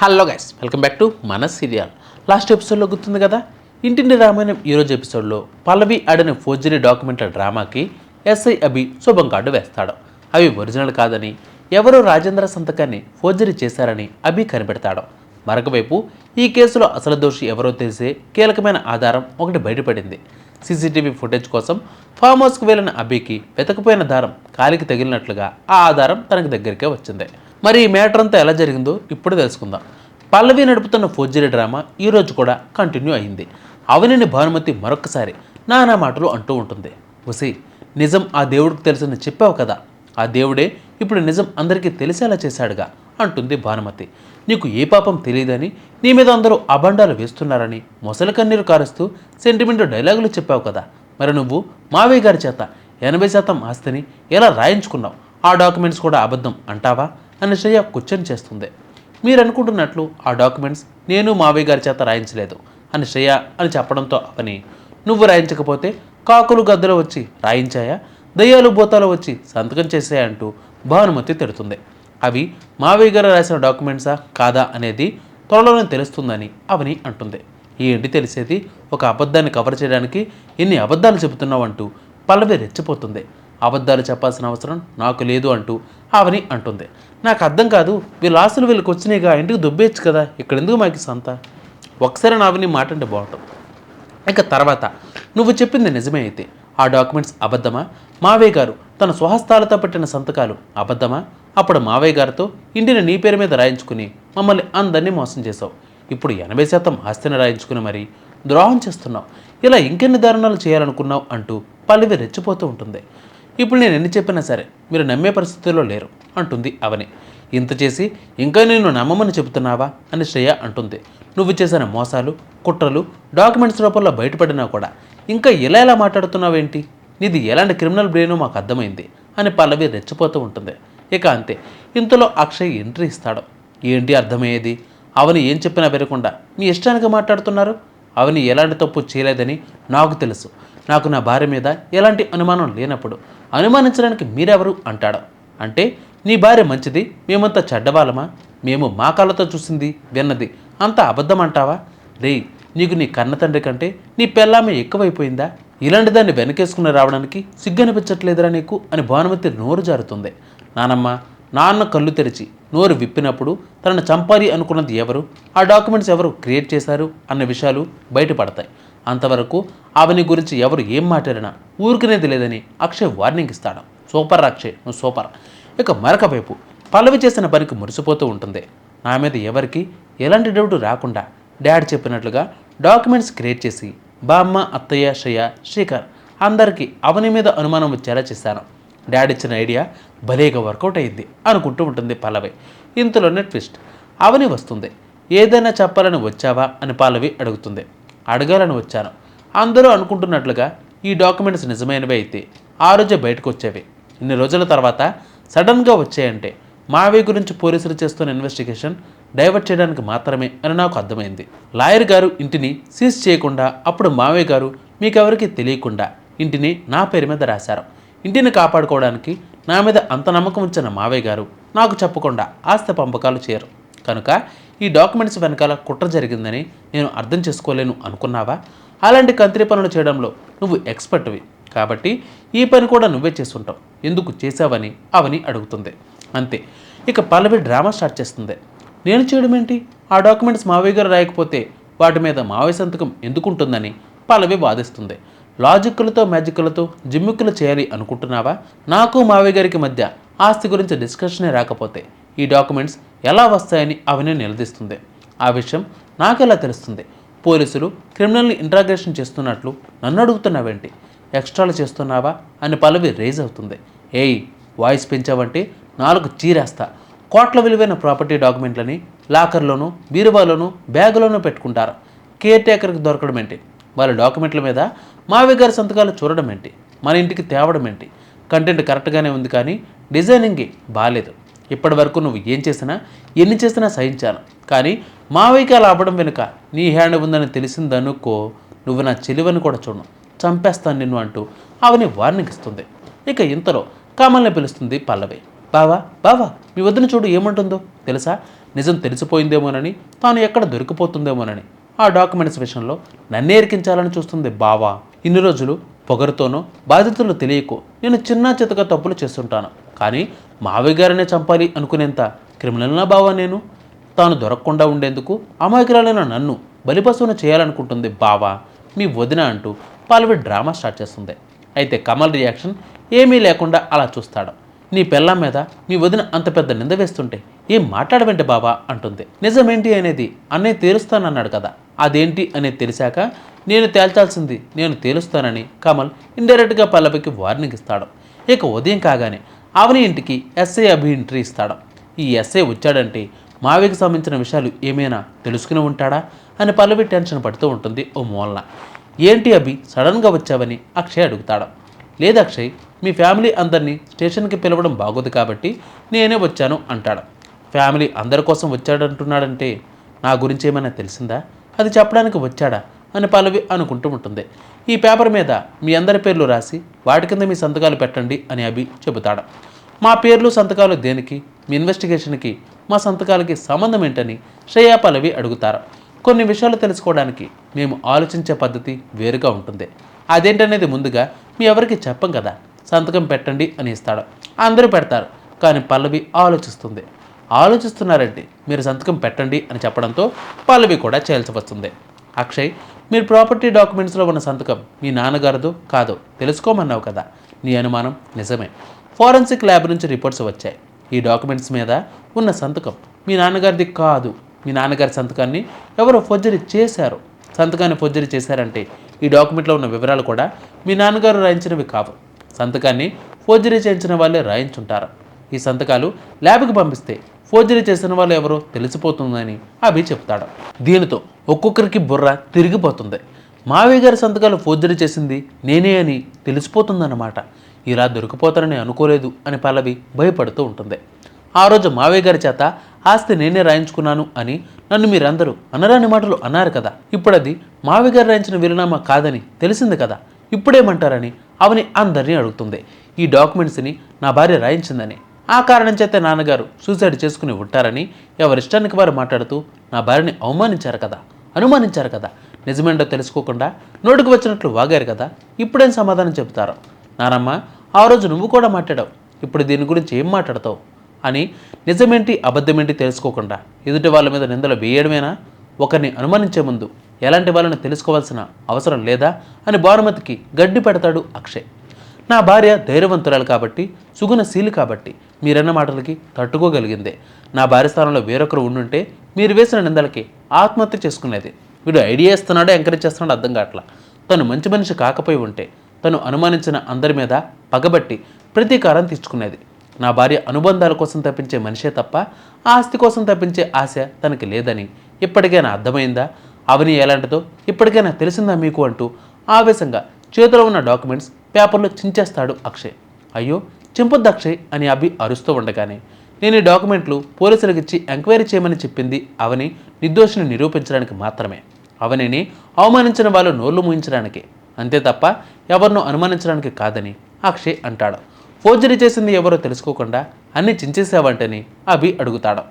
Hello guys welcome back to మన serial. Last ఎపిసోడ్లో గుర్తుంది కదా? ఇంటింటి రామాయణం ఈరోజు ఎపిసోడ్లో పల్లవి ఆడిన ఫోర్జరీ డాక్యుమెంట్ల డ్రామాకి ఎస్ఐ అభి శుభం కార్డు వేస్తాడు. అవి ఒరిజినల్ కాదని ఎవరో రాజేంద్ర సంతకాన్ని ఫోర్జరీ చేశారని అభి కనిపెడతాడు. మరొకవైపు ఈ కేసులో అసలు దోషి ఎవరో తెలిసే కీలకమైన ఆధారం ఒకటి బయటపడింది. సీసీటీవీ ఫుటేజ్ కోసం ఫామ్ హౌస్కి వెళ్ళిన అబీకి వెతకపోయిన దారం కాలికి తగిలినట్లుగా ఆ ఆధారం తనకి దగ్గరికే వచ్చింది. మరి ఈ మ్యాటర్ అంతా ఎలా జరిగిందో ఇప్పుడు తెలుసుకుందాం. పల్లవి నడుపుతున్న ఫోర్జరీ డ్రామా ఈ రోజు కూడా కంటిన్యూ అయింది. అవనిని భానుమతి మరొకసారి నానా మాటలు అంటూ ఉంటుంది. ఉసి నిజం ఆ దేవుడికి తెలుసని చెప్పావు కదా? ఆ దేవుడే ఇప్పుడు నిజం అందరికీ తెలిసేలా చేశాడుగా అంటుంది భానుమతి. నీకు ఏ పాపం తెలియదని నీ మీద అందరూ అభండాలు వేస్తున్నారని మొసలి కన్నీరు కారుస్తూ సెంటిమెంట్ డైలాగులు చెప్పావు కదా. మరి నువ్వు మావయ్య గారి చేత ఎనభై శాతం ఆస్తిని ఎలా రాయించుకున్నావు? ఆ డాక్యుమెంట్స్ కూడా అబద్ధం అంటావా? అని శ్రేయ క్వశ్చన్ చేస్తుంది. మీరు అనుకుంటున్నట్లు ఆ డాక్యుమెంట్స్ నేను మావయ్య గారి చేత రాయించలేదు అని శ్రేయ అని చెప్పడంతో అవని నువ్వు రాయించకపోతే కాకులు గద్దలు వచ్చి రాయించాయా? దయ్యాలు భూతాలు వచ్చి సంతకం చేసాయంటూ భానుమతి తిడుతుంది. అవి మావయ్య గారు రాసిన డాక్యుమెంట్సా కాదా అనేది త్వరలోనే తెలుస్తుందని అవని అంటుంది. ఏంటి తెలిసేది? ఒక అబద్ధాన్ని కవర్ చేయడానికి ఎన్ని అబద్ధాలు చెబుతున్నావు అంటూ పల్లవి రెచ్చిపోతుంది. అబద్ధాలు చెప్పాల్సిన అవసరం నాకు లేదు అంటూ అవని అంటుంది. నాకు అర్థం కాదు వీళ్ళ ఆస్తులు వీళ్ళకి వచ్చినాయిగా ఇంటికి దుబ్బేయచ్చు కదా ఇక్కడ ఎందుకు మాకు సంత? ఒకసారి నా అవని మాట అంటే బాగుంటుంది. ఇక తర్వాత నువ్వు చెప్పింది నిజమే అయితే. ఆ డాక్యుమెంట్స్ అబద్ధమా? మావయ్య గారు తన స్వహస్తాలతో పెట్టిన సంతకాలు అబద్ధమా? అప్పుడు మావయ్య గారితో ఇంటిని నీ పేరు మీద రాయించుకుని మమ్మల్ని అందరినీ మోసం చేసావు ఇప్పుడు ఎనభై శాతం ఆస్తిని రాయించుకుని మరి ద్రోహం చేస్తున్నావు. ఇలా ఇంకెన్ని దారుణాలు చేయాలనుకున్నావు అంటూ పల్లవి రెచ్చిపోతూ ఉంటుంది. ఇప్పుడు నేను ఎన్ని చెప్పినా సరే మీరు నమ్మే పరిస్థితుల్లో లేరు అంటుంది అవని. ఇంత చేసి ఇంకా నేను నమ్మమని చెబుతున్నావా? అని శ్రేయ అంటుంది. నువ్వు చేసిన మోసాలు కుట్రలు డాక్యుమెంట్స్ రూపంలో బయటపడినా కూడా ఇంకా ఎలా ఎలా మాట్లాడుతున్నావేంటి? నీది ఎలాంటి క్రిమినల్ బ్రెయిన్ మాకు అర్థమైంది అని పల్లవి రెచ్చిపోతూ ఉంటుంది. ఇక అంతే. ఇంతలో అక్షయ్ ఎంట్రీ ఇస్తాడు. ఏంటి అర్థమయ్యేది? అవని ఏం చెప్పినా వినకుండా మీ ఇష్టానికి మాట్లాడుతున్నారు? అవని ఎలాంటి తప్పు చేయలేదని నాకు తెలుసు. నాకు నా భార్య మీద ఎలాంటి అనుమానం లేనప్పుడు అనుమానించడానికి మీరెవరు అంటాడు. అంటే నీ భార్య మంచిది మేమంతా చెడ్డవాళ్ళమా? మేము మా కళ్ళతో చూసింది విన్నది. అంత అబద్ధం అంటావా? రే నీకు నీ కన్న తండ్రి కంటే నీ పెళ్ళామే ఎక్కువైపోయిందా? ఇలాంటి దాన్ని వెనకేసుకుని రావడానికి సిగ్గనిపించట్లేదురా నీకు అని భానుమతి నోరు జారుతుంది. నానమ్మ నాన్న కళ్ళు తెరిచి నోరు విప్పినప్పుడు తనను చంపాలి అనుకున్నది ఎవరు? ఆ డాక్యుమెంట్స్ ఎవరు క్రియేట్ చేశారు? అన్న విషయాలు బయటపడతాయి. అంతవరకు ఆమెని గురించి ఎవరు ఏం మాట్లాడినా ఊరుకునేది లేదని అక్షయ్ వార్నింగ్ ఇస్తాడు. సూపర్ అక్షయ్ నువ్వు సూపర్. ఇక మరొక వైపు పల్లవి చేసిన పనికి మురిసిపోతూ ఉంటుంది. నా మీద ఎవరికి ఎలాంటి డౌట్ రాకుండా డాడ్ చెప్పినట్లుగా డాక్యుమెంట్స్ క్రియేట్ చేసి బామ్మ అత్తయ్య శ్రేయ శ్రీకర్ అందరికీ అవని మీద అనుమానం వచ్చేలా చేశాను. డాడ్ ఇచ్చిన ఐడియా భలేగా వర్కౌట్ అయింది అనుకుంటూ ఉంటుంది పల్లవి. ఇంతలోనే ట్విస్ట్. అవని వస్తుంది. ఏదైనా చెప్పాలని వచ్చావా అని పల్లవి అడుగుతుంది. అడగాలని వచ్చాను. అందరూ అనుకుంటున్నట్లుగా ఈ డాక్యుమెంట్స్ నిజమైనవి అయితే ఆ రోజే బయటకు వచ్చేవి. ఇన్ని రోజుల తర్వాత సడన్గా వచ్చాయంటే మావయ్య గురించి పోలీసులు చేస్తున్న ఇన్వెస్టిగేషన్ డైవర్ట్ చేయడానికి మాత్రమే అని నాకు అర్థమైంది. లాయర్ గారు ఇంటిని సీజ్ చేయకుండా అప్పుడు మావయ్య గారు మీకెవరికి తెలియకుండా ఇంటిని నా పేరు మీద రాశారు. ఇంటిని కాపాడుకోవడానికి నా మీద అంత నమ్మకం ఉంచిన మావయ్య గారు నాకు చెప్పకుండా ఆస్తి పంపకాలు చేయరు. కనుక ఈ డాక్యుమెంట్స్ వెనకాల కుట్ర జరిగిందని నేను అర్థం చేసుకోలేను అనుకున్నావా? అలాంటి కంత్రి పనులు చేయడంలో నువ్వు ఎక్స్పర్ట్వి కాబట్టి ఈ పని కూడా నువ్వే చేస్తుంటావు. ఎందుకు చేశావని అవని అడుగుతుంది. అంతే. ఇక పల్లవి డ్రామా స్టార్ట్ చేస్తుంది. నేను చేయడం ఏంటి? ఆ డాక్యుమెంట్స్ మావయ్య గారు రాయకపోతే వాటి మీద మావయ్య సంతకం ఎందుకుంటుందని పల్లవి వాదిస్తుంది. లాజిక్కులతో మ్యాజిక్కులతో జిమ్మిక్కులు చేయాలి అనుకుంటున్నావా? నాకు మావయ్య గారికి మధ్య ఆస్తి గురించి డిస్కషనే రాకపోతే ఈ డాక్యుమెంట్స్ ఎలా వస్తాయని అవని నిలదీస్తుంది. ఆ విషయం నాకెలా తెలుస్తుంది? పోలీసులు క్రిమినల్ని ఇంట్రాగేషన్ చేస్తున్నట్లు నన్ను అడుగుతున్నావేంటి? ఎక్స్ట్రాలు చేస్తున్నావా? అని పల్లవి రేజ్ అవుతుంది. ఏయ్ వాయిస్ పెంచావంటే నాలుగు చీరేస్తా. కోట్ల విలువైన ప్రాపర్టీ డాక్యుమెంట్లని లాకర్లోనూ బీరువాలోనూ బ్యాగులోనూ పెట్టుకుంటారు. కేర్ టేకర్కి దొరకడం ఏంటి? వాళ్ళ డాక్యుమెంట్ల మీద మావి గారి సంతకాలు చూడడం ఏంటి? మన ఇంటికి తేవడం ఏంటి? కంటెంట్ కరెక్ట్గానే ఉంది కానీ డిజైనింగ్ బాగాలేదు ఇప్పటి వరకు నువ్వు ఏం చేసినా ఎన్ని చేసినా సహించాను. కానీ మావయ్యకి అలా అవ్వడం వెనుక నీ హ్యాండ్ ఉందని తెలిసిందనుకో నువ్వు నా చెలివని కూడా చూడను. చంపేస్తాను నిన్ను అంటూ అవని వార్నింగ్ ఇస్తుంది. ఇక ఇంతలో కమల్ని పిలుస్తుంది పల్లవి. బావా బావా మీ వద్దున చూడు ఏమంటుందో తెలుసా? నిజం తెలిసిపోయిందేమోనని తాను ఎక్కడ దొరికిపోతుందేమోనని. ఆ డాక్యుమెంట్స్ విషయంలో నన్నే ఎరికించాలని చూస్తుంది బావా. ఇన్ని రోజులు పొగరుతోనో బాధితులు తెలియకు నేను చిన్న చితక తప్పులు చేస్తుంటాను. కానీ మావయ్య గారినే చంపాలి అనుకునేంత క్రిమినల్నా బావా నేను? తాను దొరకకుండా ఉండేందుకు అమాయకురాలైన నన్ను బలిపశువును చేయాలనుకుంటుంది బావా. మీ వదిన అంటూ పల్లవి డ్రామా స్టార్ట్ చేస్తుంది. అయితే కమల్ రియాక్షన్ ఏమీ లేకుండా అలా చూస్తాడు. నీ పెళ్ళాం మీద మీ వదిన అంత పెద్ద నింద వేస్తుంటే ఏం మాట్లాడవంటే బాబా అంటుంది. నిజమేంటి అనేది అన్నయ్య తేలుస్తానన్నాడు కదా. అదేంటి అనేది తెలిసాక నేను తేల్చాల్సింది నేను తేలుస్తానని కమల్ ఇండైరెక్ట్గా పల్లవికి వార్నింగ్ ఇస్తాడు. ఇక ఉదయం కాగానే అవని ఇంటికి ఎస్ఐ అభి ఎంట్రీ ఇస్తాడు. ఈ ఎస్ఐ వచ్చాడంటే మావికి సంబంధించిన విషయాలు ఏమైనా తెలుసుకుని ఉంటాడా అని పల్లవి టెన్షన్ పడుతూ ఉంటుంది ఓ మూలన. ఏంటి అభి సడన్గా వచ్చావని అక్షయ్ అడుగుతాడు. లేదు అక్షయ్ మీ ఫ్యామిలీ అందరినీ స్టేషన్కి పిలవడం బాగోదు కాబట్టి నేనే వచ్చాను అంటాడు. ఫ్యామిలీ అందరి కోసం వచ్చాడంటున్నాడంటే నా గురించి ఏమైనా తెలిసిందా? అది చెప్పడానికి వచ్చాడా? అని పల్లవి అనుకుంటూ ఉంటుంది. ఈ పేపర్ మీద మీ అందరి పేర్లు రాసి వాటి కింద మీ సంతకాలు పెట్టండి అని అభి చెబుతాడు. మా పేర్లు సంతకాలు దేనికి? మీ ఇన్వెస్టిగేషన్కి మా సంతకాలకి సంబంధం ఏంటని శ్రేయా పల్లవి అడుగుతారు. కొన్ని విషయాలు తెలుసుకోవడానికి మేము ఆలోచించే పద్ధతి వేరుగా ఉంటుంది. అదేంటనేది ముందుగా మీ ఎవరికి చెప్పం కదా? సంతకం పెట్టండి అని ఇస్తాడు. అందరూ పెడతారు కానీ పల్లవి ఆలోచిస్తుంది. ఆలోచిస్తున్నారంటే మీరు సంతకం పెట్టండి అని చెప్పడంతో పల్లవి కూడా చేయాల్సి వస్తుంది. అక్షయ్ మీరు ప్రాపర్టీ డాక్యుమెంట్స్లో ఉన్న సంతకం మీ నాన్నగారిదో కాదో తెలుసుకోమన్నావు కదా. నీ అనుమానం నిజమే. ఫోరెన్సిక్ ల్యాబ్ నుంచి రిపోర్ట్స్ వచ్చాయి. ఈ డాక్యుమెంట్స్ మీద ఉన్న సంతకం మీ నాన్నగారిది కాదు. మీ నాన్నగారి సంతకాన్ని ఎవరో ఫోర్జరీ చేశారు. సంతకాన్ని ఫోర్జరీ చేశారంటే ఈ డాక్యుమెంట్లో ఉన్న వివరాలు కూడా మీ నాన్నగారు రాయించినవి కావు. సంతకాన్ని ఫోర్జరీ చేయించిన వాళ్ళే రాయించుంటారు. ఈ సంతకాలు ల్యాబ్కి పంపిస్తే ఫోర్జరీ చేసిన వాళ్ళు ఎవరో తెలిసిపోతుందని అభి చెప్తాడు. దీనితో ఒక్కొక్కరికి బుర్ర తిరిగిపోతుంది. మావయ్య గారి సంతకాలు ఫోర్జరీ చేసింది నేనే అని తెలిసిపోతుందన్నమాట. ఇలా దొరికిపోతారని అనుకోలేదు అని పల్లవి భయపడుతూ ఉంటుంది. ఆ రోజు మావయ్య గారి చేత ఆస్తి నేనే రాయించుకున్నాను అని నన్ను మీరందరూ అనరాని మాటలు అన్నారు కదా. ఇప్పుడు అది మావయ్య గారు రాయించిన వీరునామా కాదని తెలిసింది కదా. ఇప్పుడేమంటారని అవని అందరినీ అడుగుతుంది. ఈ డాక్యుమెంట్స్ని నా భార్య రాయించిందని. ఆ కారణం చేత నాన్నగారు సూసైడ్ చేసుకుని ఉంటారని ఎవరిష్టానికి వారు మాట్లాడుతూ నా భార్యని అవమానించారు కదా అనుమానించారు కదా నిజమేంటో తెలుసుకోకుండా నోటికి వచ్చినట్లు వాగారు కదా ఇప్పుడేం సమాధానం చెబుతారు. నానమ్మ ఆ రోజు నువ్వు కూడా మాట్లాడావు ఇప్పుడు దీని గురించి ఏం మాట్లాడతావు? అని నిజమేంటి అబద్ధమేంటి తెలుసుకోకుండా ఎదుటి వాళ్ళ మీద నిందలు వేయడమేనా? ఒకరిని అనుమానించే ముందు ఎలాంటి వాళ్ళని తెలుసుకోవాల్సిన అవసరం లేదా అని భానుమతికి గడ్డి పెడతాడు అక్షయ్. నా భార్య ధైర్యవంతురాలు కాబట్టి సుగుణశీలి కాబట్టి మీరన్న మాటలకి తట్టుకోగలిగిందే. నా భార్య స్థానంలో వేరొకరు ఉండుంటే మీరు వేసిన నిందలకి ఆత్మహత్య చేసుకునేది. వీడు ఐడియా ఇస్తున్నాడో ఎంకరేజ్ చేస్తున్నాడో అర్థం కావట్లా. తను మంచి మనిషి కాకపోయి ఉంటే తను అనుమానించిన అందరి మీద పగబట్టి ప్రతీకారం తీర్చుకునేది. నా భార్య అనుబంధాల కోసం తప్పించే మనిషే తప్ప ఆస్తి కోసం తప్పించే ఆశ తనకి లేదని ఇప్పటికైనా అర్థమైందా? అవని ఎలాంటిదో ఇప్పటికైనా తెలిసిందా మీకు అంటూ ఆవేశంగా చేతిలో ఉన్న డాక్యుమెంట్స్ పేపర్లో చించేస్తాడు అక్షయ్. అయ్యో చింపొద్దు అక్షయ్ అని అభి అరుస్తూ ఉండగానే నేను ఈ డాక్యుమెంట్లు పోలీసులకు ఇచ్చి ఎంక్వైరీ చేయమని చెప్పింది అవని నిర్దోషిని నిరూపించడానికి మాత్రమే. అవనిని అవమానించిన వాళ్ళు నోళ్ళు మూయించడానికి. అంతే తప్ప ఎవరినో అనుమానించడానికి కాదని అక్షయ్ అంటాడు. ఫోర్జరీ చేసింది ఎవరో తెలుసుకోకుండా అన్ని చించేసావంటని అభి అడుగుతాడు.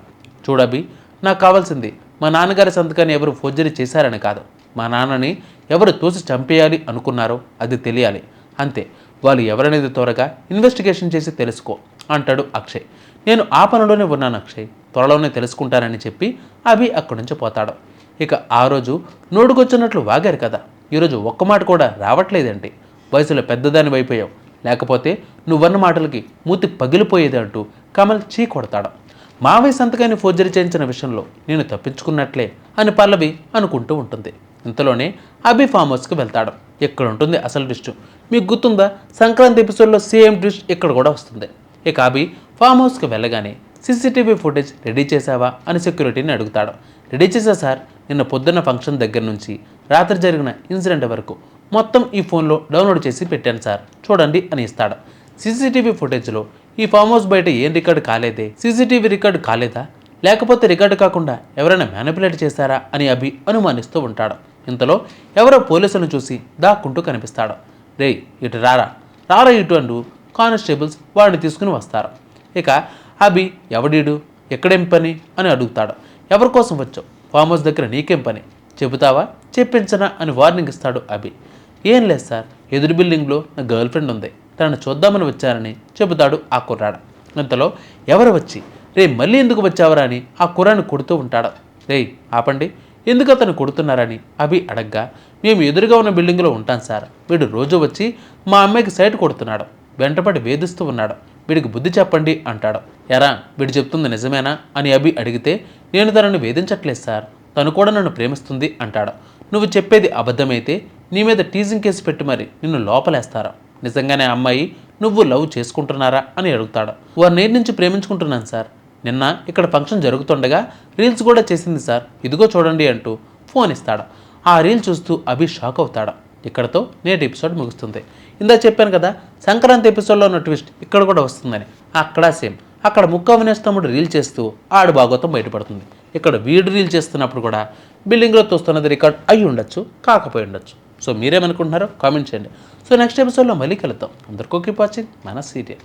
చూడబి నాకు కావాల్సింది మా నాన్నగారి సంతకాన్ని ఎవరు ఫోర్జరీ చేశారని కాదు. మా నాన్నని ఎవరు తోసి చంపేయాలి అనుకున్నారో అది తెలియాలి. అంతే. వాళ్ళు ఎవరనేది త్వరగా ఇన్వెస్టిగేషన్ చేసి తెలుసుకో అంటాడు అక్షయ్. నేను ఆ పనిలోనే ఉన్నాను అక్షయ్. త్వరలోనే తెలుసుకుంటానని చెప్పి అభి అక్కడి నుంచి పోతాడు. ఇక ఆ రోజు నోడుకొచ్చినట్లు వాగారు కదా. ఈరోజు ఒక్క మాట కూడా రావట్లేదండి వయసులో పెద్దదాని అయిపోయావు లేకపోతే నువ్వన్న మాటలకి మూతి పగిలిపోయేది అంటూ కమల్ చీ కొడతాడు. మావయ్య సంతకాన్ని ఫోర్జరీ చేయించిన విషయంలో నేను తప్పించుకున్నట్లే అని పల్లవి అనుకుంటూ ఉంటుంది. ఇంతలోనే అభి ఫామ్ హౌస్కి వెళ్తాడు. ఇక్కడ ఉంటుంది అసలు డిష్? మీకు గుర్తుందా? సంక్రాంతి ఎపిసోడ్లో సేమ్ డిష్ ఇక్కడ కూడా వస్తుంది. ఇక అభి ఫామ్ హౌస్కి వెళ్ళగానే సీసీటీవీ ఫుటేజ్ రెడీ చేశావా? అని సెక్యూరిటీని అడుగుతాడు. రెడీ చేశా సార్. నిన్న పొద్దున్న ఫంక్షన్ దగ్గర నుంచి రాత్రి జరిగిన ఇన్సిడెంట్ వరకు మొత్తం ఈ ఫోన్లో డౌన్లోడ్ చేసి పెట్టాను సార్. చూడండి అని ఇస్తాడు. సీసీటీవీ ఫుటేజ్లో ఈ ఫామ్ హౌస్ బయట ఏం రికార్డు కాలేదే? సీసీటీవీ రికార్డు కాలేదా? లేకపోతే రికార్డు కాకుండా ఎవరైనా మ్యానిపులేట్ చేశారా? అని అభి అనుమానిస్తూ ఉంటాడు. ఇంతలో ఎవరో పోలీసులను చూసి దాక్కుంటూ కనిపిస్తాడు. రేయ్ ఇటు రారా? రారా ఇటు అంటూ కానిస్టేబుల్స్ వాడిని తీసుకుని వస్తారు. ఇక అభి ఎవడీడు? ఎక్కడేం పని? అని అడుగుతాడు. ఎవరి కోసం వచ్చావు? ఫామ్ హౌస్ దగ్గర నీకేం పని? చెబుతావా? చెప్పించనా? అని వార్నింగ్ ఇస్తాడు అభి. ఏం లేదు సార్. ఎదురు బిల్డింగ్లో నా గర్ల్ ఫ్రెండ్ ఉంది. తనను చూద్దామని వచ్చారని చెబుతాడు ఆ కుర్రాడు. ఇంతలో ఎవరు వచ్చి రే మళ్ళీ ఎందుకు వచ్చావరా? అని ఆ కుర్రాన్ని కొడుతూ ఉంటాడు. రేయ్ ఆపండి. ఎందుకు అతను కొడుతున్నారని? అభి అడగ్గా. మేము ఎదురుగా ఉన్న బిల్డింగ్లో ఉంటాం సార్. వీడు రోజు వచ్చి మా అమ్మాయికి సైట్ కొడుతున్నాడు. వెంటపడి వేధిస్తూ ఉన్నాడు. వీడికి బుద్ధి చెప్పండి అంటాడు. ఎరా వీడు చెప్తుంది నిజమేనా? అని అభి అడిగితే నేను తనను వేధించట్లేదు సార్. తను కూడా నన్ను ప్రేమిస్తుంది అంటాడు. నువ్వు చెప్పేది అబద్ధమైతే నీ మీద టీజింగ్ కేసు పెట్టి మరి నిన్ను లోపలేస్తారా? నిజంగానే ఆ అమ్మాయి నువ్వు లవ్ చేసుకుంటున్నారా అని అడుగుతాడు. వారు నేటి నుంచి ప్రేమించుకుంటున్నాను సార్. నిన్న ఇక్కడ ఫంక్షన్ జరుగుతుండగా రీల్స్ కూడా చేసింది సార్. ఇదిగో చూడండి అంటూ ఫోన్ ఇస్తాడు. ఆ రీల్ చూస్తూ అభి షాక్ అవుతాడు. ఇక్కడతో నేటి ఎపిసోడ్ ముగుస్తుంది. ఇందా చెప్పాను కదా సంక్రాంతి ఎపిసోడ్లో ఉన్న ట్విస్ట్ ఇక్కడ కూడా వస్తుందని. అక్కడ సేమ్. అక్కడ ముక్క అవినేష్ తమ్ముడు రీల్ చేస్తూ ఆడు భాగవతం బయటపడుతుంది. ఇక్కడ వీడు రీల్ చేస్తున్నప్పుడు కూడా బిల్డింగ్లో చూస్తున్నది రికార్డ్ అయి ఉండొచ్చు కాకపోయి ఉండొచ్చు సో మీరేమనుకుంటున్నారో కామెంట్ చేయండి. సో నెక్స్ట్ ఎపిసోడ్లో మళ్ళీ కలుద్దాం. అందరికీ కీప్ వాచింగ్ మన సీరియల్.